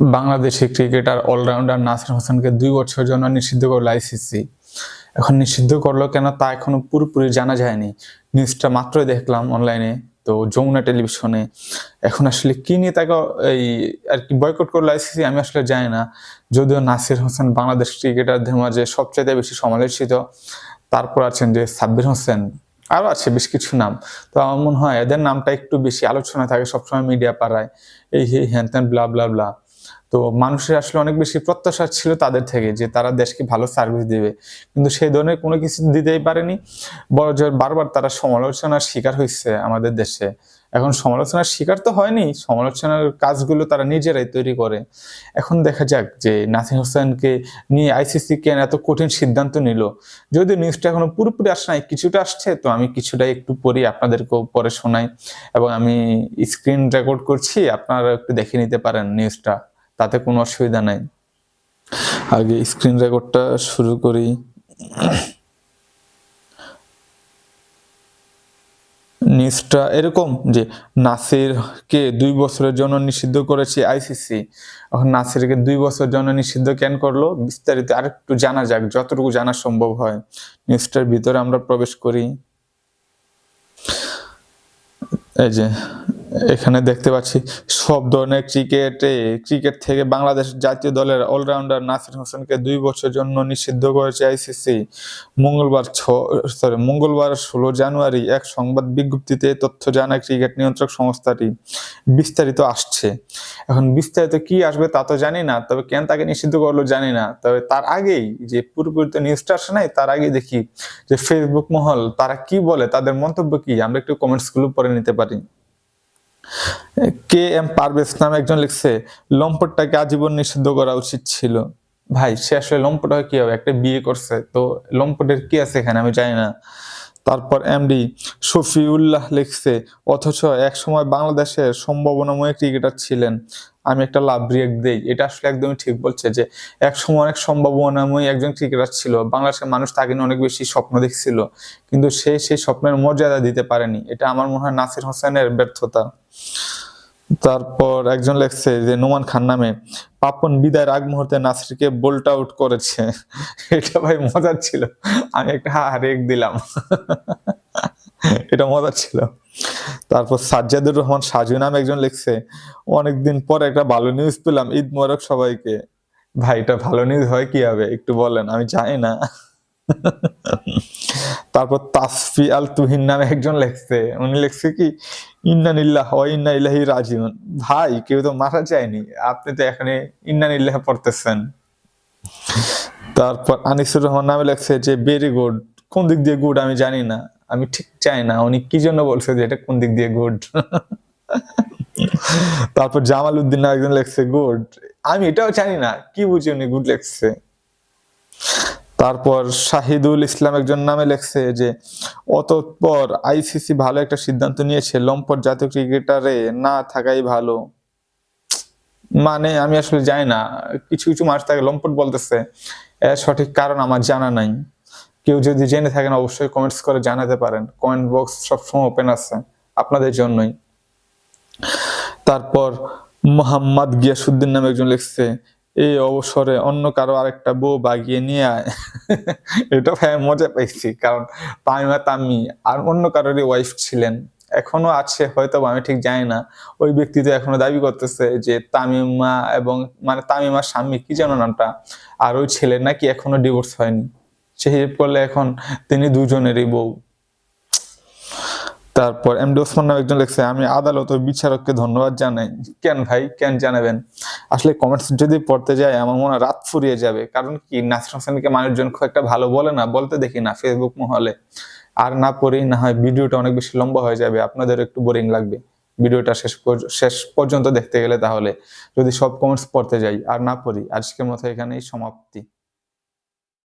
Bangladeshi cricketer allrounder Nasir হোসেনকে দুই বছরের জন্য নিষিদ্ধ করল আইসিসি এখন নিষিদ্ধ করল কেন তা এখনও পুরোপুরি জানা যায়নি। নিউজটা মাত্রই দেখলাম অনলাইনে, তো যমুনা টেলিভিশনে। এখন আসলে কি নিয়ে তাকে এই আর কি বয়কট করল আইসিসি আমি আসলে জানি না। যদিও নাসির হোসেন বাংলাদেশ ক্রিকেটারদের মাঝে সবচেয়ে বেশি সমালোচিত, তারপর আছেন যে সাব্বির হোসেন, আরও আছে বেশ কিছু নাম। তো আমার মনে হয় এদের নামটা একটু বেশি আলোচনা থাকে সবসময় মিডিয়া পাড়ায়। এই হ্যান ত্যান ব্লা ব্লা ব্লা তো মানুষের আসলে অনেক বেশি প্রত্যাশা ছিল তাদের থেকে যে তারা দেশকে ভালো সার্ভিস দেবে। কিন্তু সেই ধরনের কোনো কিছু দিতেই পারেনি। বড় জোর বারবার তারা সমালোচনার শিকার হয়েছে আমাদের দেশে। এখন সমালোচনার শিকার তো হয়নি, সমালোচনার কাজগুলো তারা নিজেরাই তৈরি করে। এখন দেখা যাক যে নাসির হোসেনকে নিয়ে আইসিসি কেন এত কঠিন সিদ্ধান্ত নিল। যদি নিউজটা এখনও পুরোপুরি আসে নাই, কিছুটা আসছে, তো আমি কিছুটা একটু পড়ি আপনাদেরকেও পরে শোনাই। এবং আমি স্ক্রিন রেকর্ড করছি আপনারা একটু দেখে নিতে পারেন নিউজটা তাতে কোনো অসুবিধা নাই। আগে স্ক্রিন রেকর্ডটা শুরু করি। নিউজটা এরকম যে নাসিরকে দুই বছরের জন্য নিষিদ্ধ করেছে আইসিসি। এখন নাসিরকে দুই বছরের জন্য নিষিদ্ধ কেন করল? বিস্তারিত আরেকটু জানা যাক, যতটুকু জানা সম্ভব হয়। নিউজটার ভিতরে আমরা প্রবেশ করি। এই যে এখানে দেখতে পাচ্ছি সব ধরনের ক্রিকেটে ক্রিকেট থেকে বাংলাদেশ জাতীয় দলের অলরাউন্ডার নাসির হোসেনকে দুই বছর জন্য নিষিদ্ধ করেছে আইসিসি মঙ্গলবার ছ সরি মঙ্গলবার ষোলো জানুয়ারি এক সংবাদ বিজ্ঞপ্তিতে তথ্য জানায় ক্রিকেট নিয়ন্ত্রক সংস্থাটি। বিস্তারিত আসছে। এখন বিস্তারিত কি আসবে তা তো জানি না, তবে কেন তাকে নিষিদ্ধ করল জানি না। তবে তার আগেই যে পুরোপুরি তো নিউজটা আসে নাই, তার আগেই দেখি যে ফেসবুক মহল তারা কি বলে, তাদের মন্তব্য কি, আমরা একটু কমেন্টসগুলো পরে নিতে পারি। কে এম পারভেজ নামে একজন লিখছে, লম্পটটাকে আজীবন নিষিদ্ধ করা উচিত ছিল। ভাই, সে আসলে লম্পট হয় কি হবে একটা বিয়ে করছে, তো লম্পটের কি আছে এখানে? আমি জানি না। তারপর এমডি শফিউল্লাহ লিখছে, অথচ এক সময় বাংলাদেশের সম্ভাবনাময় ক্রিকেটার ছিলেন। আমি একটা লাভ রিয়েক্ট দেই। এটা আসলে একদমই ঠিক বলছে যে এক সময় অনেক সম্ভাবনাময় একজন ক্রিকেটার ছিল। বাংলাদেশের মানুষ তাকে নিয়ে অনেক বেশি স্বপ্ন দেখছিল। কিন্তু সে সেই স্বপ্নের মর্যাদা দিতে পারেনি। এটা আমার মনে হয় নাসির হোসেনের ব্যর্থতা। তারপর একজন লেখছে যে, নোমান খান নামে, পাপন বিদায়ের আগ মুহূর্তে নাসিরকে বোল্ট আউট করেছে। এটা ভাই মজার ছিল। আমি একটা হারেক দিলাম। এটা মজার ছিল। তারপর সাজ্জাদুর রহমান সাজু নামে একজন লিখছে, অনেকদিন পর একটা ভালো নিউজ পেলাম, ঈদ মোবারক সবাইকে। ভাই, এটা ভালো নিউজ হয় কি হবে একটু বলেন, আমি জানি না। তারপর তাসফি আল তুহিন নামে একজন লেখছে, উনি লিখছে কি ইন্নানিল্লাহ ও ইন্না ইলাহি রাজিউন। ভাই, কেউ তো মারা যায়নি, আপনি তো এখানে ইন্নানিল্লাহ পড়তেছেন। তারপর আনিসুর রহমান নামে লেখছে যে ভেরি গুড কোন দিক দিয়ে গুড আমি জানি না। আমি ঠিক চাই না, উনি কি জন্য বলছে যে এটা কোন দিক দিয়ে গুড তারপর জামাল উদ্দিন একজন লেখছে গুড আমি এটাও জানি না, কি বুঝি উনি গুড লেখছে? তারপর শাহিদুল ইসলাম একজন নামে লেখছে যে, অতঃপর আইসিসি ভালো একটা সিদ্ধান্ত নিয়েছে, লম্পট জাতীয় ক্রিকেটারে না থাকাই ভালো। মানে আমি আসলে জানি না, কিছু কিছু মানুষ তাকে লম্পট বলতেছে। এর সঠিক কারণ আমার জানা নাই। কেউ যদি জেনে থাকেন, অবশ্যই কমেন্টস করে জানাতে পারেন। কমেন্ট বক্স সবসময় ওপেন আছে, আপনাদের জন্যই। তারপর মোহাম্মদ গিয়াসুদ্দিন নামে একজন লিখছে, এই অবসরে অন্য কারও আরেকটা বউ বাগিয়ে নিয়ে আয়। এটা ভাই মজা পাইছি, কারণ তামিমা তামি আর অন্য কারোরই ওয়াইফ ছিলেন। এখনও আছে, হয়তো আমি ঠিক জানি না। ওই ব্যক্তি তো এখনও দাবি করতেছে যে তামিমা এবং মানে তামিমার স্বামী, কি যেন নামটা, আর ওই ছেলের নাকি এখনও ডিভোর্স হয়নি। সে হিসেব করলে এখন তিনি দুজনেরই বউ। তারপর এমডি ওসমান নামে একজন লিখছে, আমি আদালত ও বিচারককে ধন্যবাদ জানাই। কেন ভাই? কেন জানাবেন? আসলে কমেন্টস যদি পড়তে যায়, আমার মনে রাত ফুরিয়ে যাবে। কারণ কি? নাসির হোসেনকে মানুষজন খুব একটা ভালো বলে না, বলতে দেখি না ফেসবুক মহলে। আর না পড়েই না হয় ভিডিওটা অনেক বেশি লম্বা হয়ে যাবে আপনাদের একটু বোরিং লাগবে। ভিডিওটা শেষ শেষ পর্যন্ত দেখতে গেলে তাহলে যদি সব কমেন্টস পড়তে যাই, আর না পড়ি, আজকের মতো এখানেই সমাপ্তি।